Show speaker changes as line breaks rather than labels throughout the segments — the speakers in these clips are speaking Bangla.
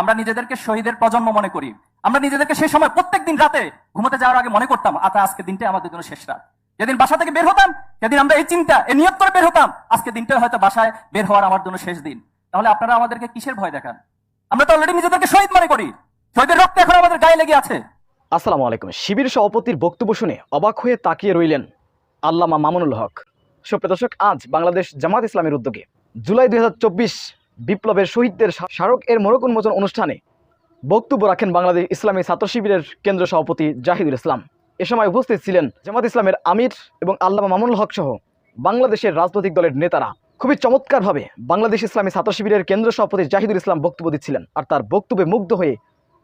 আমরা নিজেদেরকে শহীদের প্রজন্ম মনে করি। আমরা নিজেদেরকে সেই সময় প্রত্যেক দিন রাতে ঘুমোতে যাওয়ার আগে মনে করতাম আতা আজকে দিনটাই আমাদের জন্য শেষ রাত। যেদিন বাসা থেকে বের হতাম, সেদিন আমরা এই চিন্তা, এই নিয়ত করে বের হতাম আজকে দিনটাই হয়তো বাসায় বের হওয়ার আমার জন্য শেষ দিন। তাহলে আপনারা আমাদেরকে কিসের ভয় দেখান? আমরা তো অলরেডি নিজেদেরকে শহীদ মনে করি। শহীদের রক্ত এখন আমাদের গায়ে লেগে আছে।
আসসালামু আলাইকুম। শিবির সভাপতির বক্তব্য শুনে অবাক হয়ে তাকিয়ে রইলেন আল্লামা মামুনুল হক। সুপ্রিয় দর্শক, আজ বাংলাদেশ জামাত ইসলামের উদ্যোগে জুলাই দুই হাজার চব্বিশ বিপ্লবের শহীদদের স্মা- স্মারক এর মোড়ক উন্মোচন অনুষ্ঠানে বক্তব্য রাখেন বাংলাদেশ ইসলামী ছাত্র শিবিরের কেন্দ্র সভাপতি জাহিদুল ইসলাম। এ সময় উপস্থিত ছিলেন জামাত ইসলামের আমির এবং আল্লামা মামুনুল হক সহ বাংলাদেশের রাজনৈতিক দলের নেতারা। খুবই চমৎকারভাবে বাংলাদেশ ইসলামী ছাত্র শিবিরের কেন্দ্র সভাপতি জাহিদুল ইসলাম বক্তব্য দিচ্ছিলেন আর তার বক্তব্যে মুগ্ধ হয়ে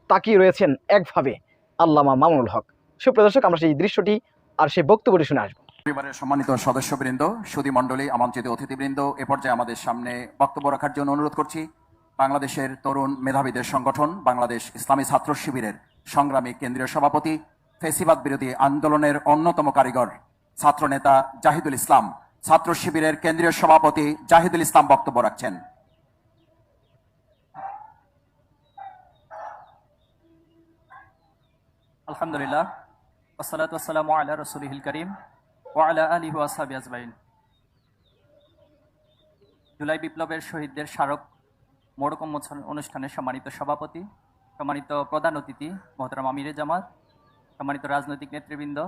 তাকিয়ে রয়েছেন একভাবে আল্লামা মামুনুল হক। সুপ্রদর্শক আমরা সেই দৃশ্যটি আর সেই বক্তব্যটি শুনে আসব।
পরিবারের সম্মানিত সদস্যবৃন্দ সুদী মণ্ডলী, আমন্ত্রিত অতিথিবৃন্দ, এ পর্যায়ে আমাদের সামনে বক্তব্য রাখার জন্য অনুরোধ করছি। বাংলাদেশের তরুণ মেধাবীদের সংগঠন, বাংলাদেশ ইসলামী ছাত্র শিবিরের সংগ্রামী কেন্দ্রীয় সভাপতি, ফেসিবাদ বিরোধী আন্দোলনের অন্যতম কারিগর, ছাত্রনেতা জাহিদুল ইসলাম, ছাত্র শিবিরের কেন্দ্রীয় সভাপতি জাহিদুল ইসলাম বক্তব্য রাখছেন।
আলহামদুলিল্লাহ। আসসালাতু আসসালামু আলা কারীম। জুলাই বিপ্লবের শহীদদের স্মারক মোড়ক উন্মোচন অনুষ্ঠানের সম্মানিত সভাপতি, সম্মানিত প্রধান অতিথি, মোহতারাম আমিরে জামাত, সম্মানিত রাজনৈতিক নেতৃবৃন্দ,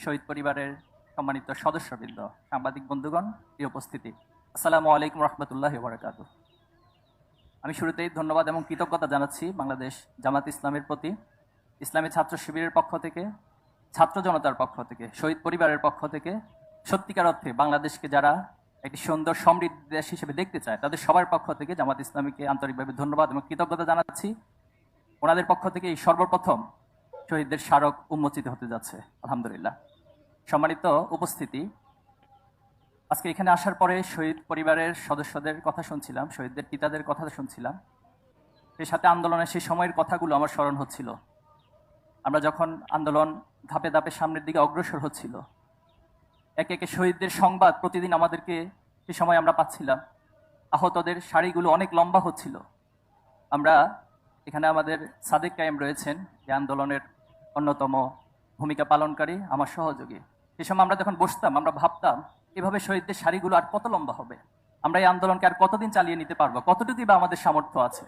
শহীদ পরিবারের সম্মানিত সদস্যবৃন্দ, সাংবাদিক বন্ধুগণ এই উপস্থিতি। আসসালামু আলাইকুম রহমতুল্লাহ বারাকাত আমি শুরুতেই ধন্যবাদ এবং কৃতজ্ঞতা জানাচ্ছি বাংলাদেশ জামাত ইসলামের প্রতি, ইসলামী ছাত্র শিবিরের পক্ষ থেকে ছাত্র জনতার পক্ষ থেকে, শহীদ পরিবারের পক্ষ থেকে, সত্যিকার অর্থে বাংলাদেশকে যারা একটি সুন্দর সমৃদ্ধ দেশ হিসেবে দেখতে চায়, তাদের সবার পক্ষ থেকে জামাত ইসলামীকে আন্তরিকভাবে ধন্যবাদ এবং কৃতজ্ঞতা জানাচ্ছি। ওনাদের পক্ষ থেকে এই সর্বপ্রথম শহীদদের স্মারক উন্মোচিত হতে যাচ্ছে, আলহামদুলিল্লাহ। সম্মানিত উপস্থিতি, আজকে এখানে আসার পরে শহীদ পরিবারের সদস্যদের কথা শুনছিলাম, শহীদদের পিতাদের কথা শুনছিলাম। সেই সাথে আন্দোলনের সেই সময়ের কথাগুলো আমার স্মরণ হচ্ছিল। আমরা যখন আন্দোলন ধাপে ধাপে সামনের দিকে অগ্রসর হচ্ছিল, একে একে শহীদদের সংবাদ প্রতিদিন আমাদেরকে সে সময় আমরা পাচ্ছিলাম। আহতদের শাড়িগুলো অনেক লম্বা হচ্ছিল। আমরা এখানে আমাদের সাদেক কায়েম রয়েছেন যে আন্দোলনের অন্যতম ভূমিকা পালনকারী, আমার সহযোগী। সে সময় আমরা যখন বসতাম, আমরা ভাবতাম, এভাবে শহীদদের শাড়িগুলো আর কত লম্বা হবে? আমরা এই আন্দোলনকে আর কতদিন চালিয়ে নিতে পারব? কতটুকুই বা আমাদের সামর্থ্য আছে?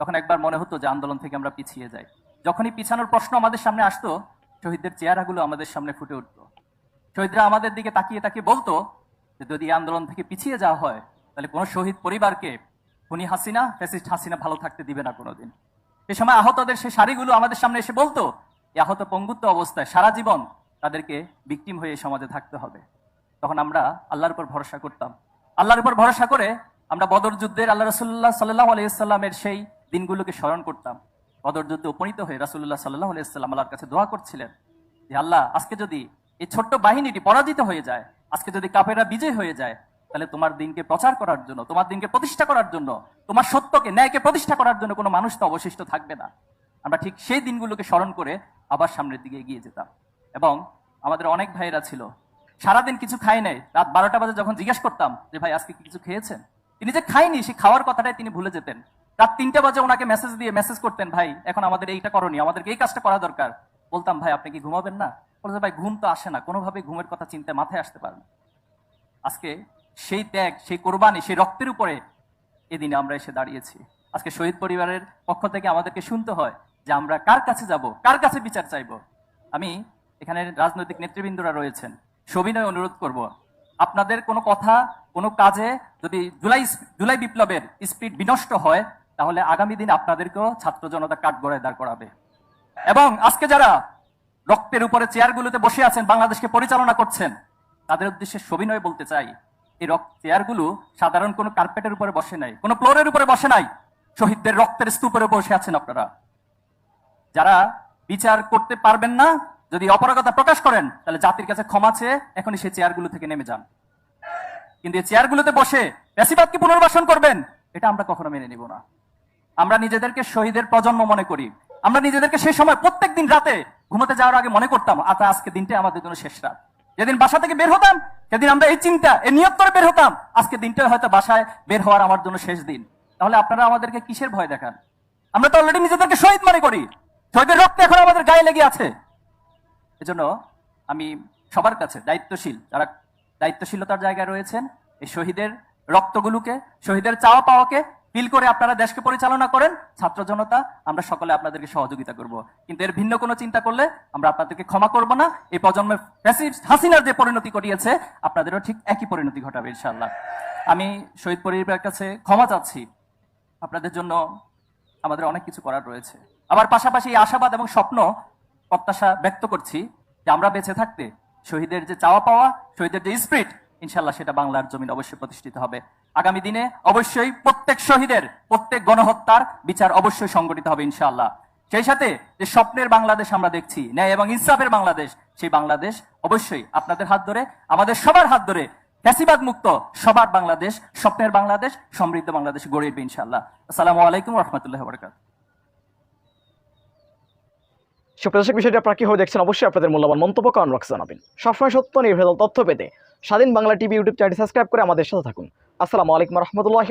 তখন একবার মনে হতো যে আন্দোলন থেকে আমরা পিছিয়ে যাই। যখনই পিছানোর প্রশ্ন আমাদের সামনে আসতো, শহীদদের চেহারাগুলো আমাদের সামনে ফুটে উঠতো। শহীদরা আমাদের দিকে তাকিয়ে তাকিয়ে বলতো যে, যদি আন্দোলন থেকে পিছিয়ে যাওয়া হয়, তাহলে কোনো শহীদ পরিবারকে খুনি হাসিনা, ফ্যাসিস্ট হাসিনা ভালো থাকতে দিবে না কোনোদিন। সে সময় আহতদের সেই শাড়িগুলো আমাদের সামনে এসে বলতো, এই আহত পঙ্গুত্ব অবস্থায় সারা জীবন তাদেরকে বিক্টিম হয়ে সমাজে থাকতে হবে। তখন আমরা আল্লাহর উপর ভরসা করতাম। আল্লাহর উপর ভরসা করে আমরা বদর যুদ্ধের আল্লাহ রসুল্লাহ সাল্লাহ আলাইসাল্লামের সেই দিনগুলোকে স্মরণ করতাম। বদর যুদ্ধে উপনীত হয়ে রাসুল্লাহ সাল্লাহ আলাইসাল্লাম আল্লাহর কাছে দোয়া করছিলেন যে আল্লাহ, আজকে যদি এই ছোট্ট বাহিনীটি পরাজিত হয়ে যায়, আজকে যদি কাপেরা বিজয় হয়ে যায়, তাহলে তোমার দিনকে প্রচার করার জন্য, তোমার দিনকে প্রতিষ্ঠা করার জন্য, তোমার সত্যকে, ন্যায়কে প্রতিষ্ঠা করার জন্য কোনো মানুষ তো অবশিষ্ট থাকবে না। আমরা ঠিক সেই দিনগুলোকে স্মরণ করে আবার সামনের দিকে এগিয়ে যেতাম। এবং আমাদের অনেক ভাইয়েরা ছিল, সারাদিন কিছু খাই নাই, রাত বারোটা বাজে যখন জিজ্ঞেস করতাম যে, ভাই, আজকে কিছু খেয়েছেন? তিনি যে খাইনি সে খাওয়ার কথাটাই তিনি ভুলে যেতেন। রাত তিনটা বাজে ওনাকে মেসেজ দিয়ে মেসেজ করতেন, ভাই, এখন আমাদের এইটা করণীয় আমাদেরকে এই কাজটা করা দরকার। বলতাম, ভাই, আপনি কি ঘুমাবেন না? বলতে ভাই, ঘুম তো আসে না কোনোভাবে ঘুমের কথা চিন্তা মাথায় আসতে পারে আজকে সেই ত্যাগ, সেই কোরবানি, সেই রক্তের উপরে এদিনে আমরা এসে দাঁড়িয়েছি। আজকে শহীদ পরিবারের পক্ষ থেকে আমাদেরকে শুনতে হয় যে আমরা কার কাছে যাব, কার কাছে বিচার চাইব। আমি এখানে রাজনৈতিক নেতৃবৃন্দরা রয়েছেন, সবিনয় অনুরোধ করব, আপনাদের কোনো কথা, কোনো কাজে যদি জুলাই জুলাই বিপ্লবের স্পিড বিনষ্ট হয় তাহলে আগামী দিন আপনাদেরকেও ছাত্র জনতা কাঠগড়ায় দাঁড় করাবে। এবং আজকে যারা রক্তের উপরে চেয়ারগুলোতে বসে আছেন, বাংলাদেশকে পরিচালনা করছেন, তাদের উদ্দেশ্যে সবিনয় বলতে চাই, এই রক্ত চেয়ারগুলো সাধারণ কোনো কার্পেটের উপরে বসে নাই, কোনো ফ্লোরের উপরে বসে নাই, শহীদদের রক্তের স্তূপের বসে আছেন আপনারা। যারা বিচার করতে পারবেন না, যদি অপরাগতা প্রকাশ করেন, তাহলে জাতির কাছে ক্ষমা চেয়ে এখনই সেই চেয়ারগুলো থেকে নেমে যান। কিন্তু এই চেয়ারগুলোতে বসে প্যাসিবাদকে পুনর্বাসন করবেন, এটা আমরা কখনো মেনে নিব না। আমরা নিজেদেরকে শহীদের প্রজন্ম মনে করি। আমরা নিজেদেরকে সেই সময় প্রত্যেক দিন রাতে ঘুমাতে যাওয়ার আগে মনে করতাম আতা আজকে দিনটা আমাদের জন্য শেষ রাত। যেদিন বাসা থেকে বের হতাম, সেদিন আমরা এই চিন্তা, এই নিয়ত করে বের হতাম, আজকে দিনটা হয়তো বাসায় বের হওয়ার আমার জন্য শেষ দিন। তাহলে আপনারা আমাদেরকে কিসের ভয় দেখান? আমরা তো অলরেডি নিজেদেরকে শহীদ মনে করি। শহীদের রক্ত এখন আমাদের গায়ে লেগে আছে। এজন্য আমি সবার কাছে দায়িত্বশীল, যারা দায়িত্বশীলতার জায়গায় রয়েছেন, এই শহীদের রক্তগুলোকে, শহীদের চাওয়া পাওয়াকে ফিল করে আপনারা দেশকে পরিচালনা করেন, ছাত্র জনতা, আমরা সকলে আপনাদেরকে সহযোগিতা করব। কিন্তু এর ভিন্ন কোনো চিন্তা করলে আমরা আপনাদেরকে ক্ষমা করব না। এই প্রজন্মের হাসিনার যে পরিণতি ঘটিয়েছে, আপনাদেরও ঠিক একই পরিণতি ঘটাবে ইনশাল্লাহ আমি শহীদ পরিবারের কাছে ক্ষমা চাচ্ছি। আপনাদের জন্য আমাদের অনেক কিছু করার রয়েছে। আবার পাশাপাশি আশাবাদ এবং স্বপ্ন প্রত্যাশা ব্যক্ত করছি যে আমরা বেঁচে থাকতে, শহীদের যে চাওয়া পাওয়া, শহীদের যে স্পিরিট ইনশাল্লাহ সেটা বাংলার জমিন অবশ্যই প্রতিষ্ঠিত হবে। আগামী দিনে অবশ্যই প্রত্যেক শহীদের, প্রত্যেক গণহত্যার বিচার অবশ্যই সংগঠিত হবে ইনশাআল্লাহ। সেই সাথে যে স্বপ্নের বাংলাদেশ আমরা দেখছি, ন্যায় এবং ইনসাফের বাংলাদেশ, সেই বাংলাদেশ অবশ্যই আপনাদের হাত ধরে, আমাদের সবার হাত ধরে ফ্যাসিবাদ মুক্ত সবার বাংলাদেশ, স্বপ্নের বাংলাদেশ, সমৃদ্ধ বাংলাদেশ গড়ে উঠবে ইনশাআল্লাহ। আসসালামু আলাইকুম রহমতুল্লাহ বরকাত
সুপ্রিয় দর্শক বিষয়টি আপনারা কীভাবে দেখছেন অবশ্যই আপনাদের মূল্যবান মন্তব্য কমেন্ট বক্সে জানাবেন। সবসময় সত্য, নির্ভেজাল তথ্য পেতে Swadhin Bangla TV YouTube channel subscribe করে আমাদের সাথে থাকুন। আসসালামু আলাইকুম রহমতুল্লাহ